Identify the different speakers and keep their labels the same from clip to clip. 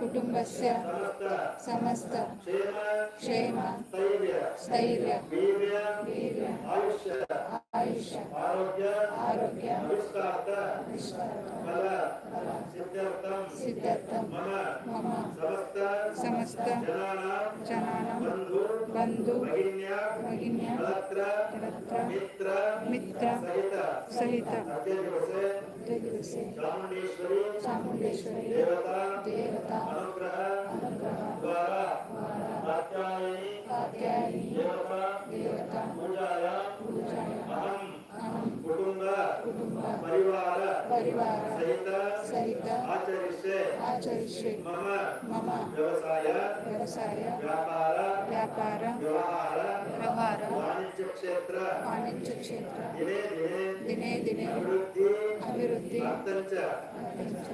Speaker 1: कुटुंब
Speaker 2: से
Speaker 1: समस्त
Speaker 2: क्षेम,
Speaker 1: स्थर्य
Speaker 2: आयुष
Speaker 1: आरोग्य
Speaker 2: सिद्धार्थम
Speaker 1: मम
Speaker 2: समस्त
Speaker 1: जनानां,
Speaker 2: बंधु
Speaker 1: भगिन्या
Speaker 2: मित्र,
Speaker 1: सहित। దివసే చాముండేశ్వరి
Speaker 2: చాముండేశ్వరి
Speaker 1: దేవత
Speaker 2: దేవత
Speaker 1: అనుగ్రహ
Speaker 2: అనుగ్రహ
Speaker 1: ద్వారా కాత్యాయని
Speaker 2: కాత్యాయని
Speaker 1: దేవత
Speaker 2: దేవత
Speaker 1: పూజాయ
Speaker 2: పూజాయ
Speaker 1: అహం
Speaker 2: అహం
Speaker 1: కుటుంబ
Speaker 2: కుటుంబ
Speaker 1: పరివార
Speaker 2: పరివార
Speaker 1: సహిత
Speaker 2: సహిత
Speaker 1: ఆచరిష్యే
Speaker 2: ఆచరిష్యే
Speaker 1: మమ
Speaker 2: మమ
Speaker 1: వ్యవసాయ వ్యాపార వాణిజ్య క్షేత్ర.
Speaker 2: వాణిజ్య క్షేత్ర.
Speaker 1: దినే దినే
Speaker 2: దినే దినే
Speaker 1: అభివృద్ధి.
Speaker 2: అభివృద్ధి.
Speaker 1: అర్థంచ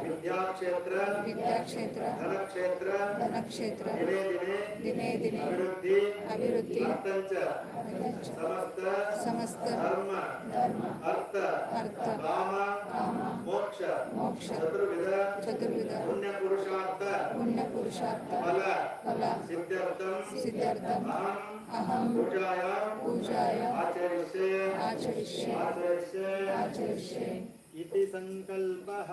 Speaker 1: విద్యాక్షేత్ర
Speaker 2: విద్యాక్షేత్ర.
Speaker 1: ధనక్షేత్ర.
Speaker 2: ధనక్షేత్ర.
Speaker 1: దినే దినే
Speaker 2: దినే దినే
Speaker 1: అభివృద్ధి.
Speaker 2: అభివృద్ధి.
Speaker 1: అర్థంచ సమస్త.
Speaker 2: సమస్త.
Speaker 1: ధర్మ.
Speaker 2: ధర్మ.
Speaker 1: అర్థ.
Speaker 2: అర్థ.
Speaker 1: కామ.
Speaker 2: కామ.
Speaker 1: మోక్ష.
Speaker 2: మోక్ష.
Speaker 1: చతుర్విధ.
Speaker 2: చతుర్విధ.
Speaker 1: పుణ్య
Speaker 2: पुण्य
Speaker 1: पुरुषार्थ
Speaker 2: फल
Speaker 1: सिद्धार्थम
Speaker 2: सिद्धार्थम
Speaker 1: अहम
Speaker 2: आचरिष्ये।
Speaker 1: इति संकल्पः।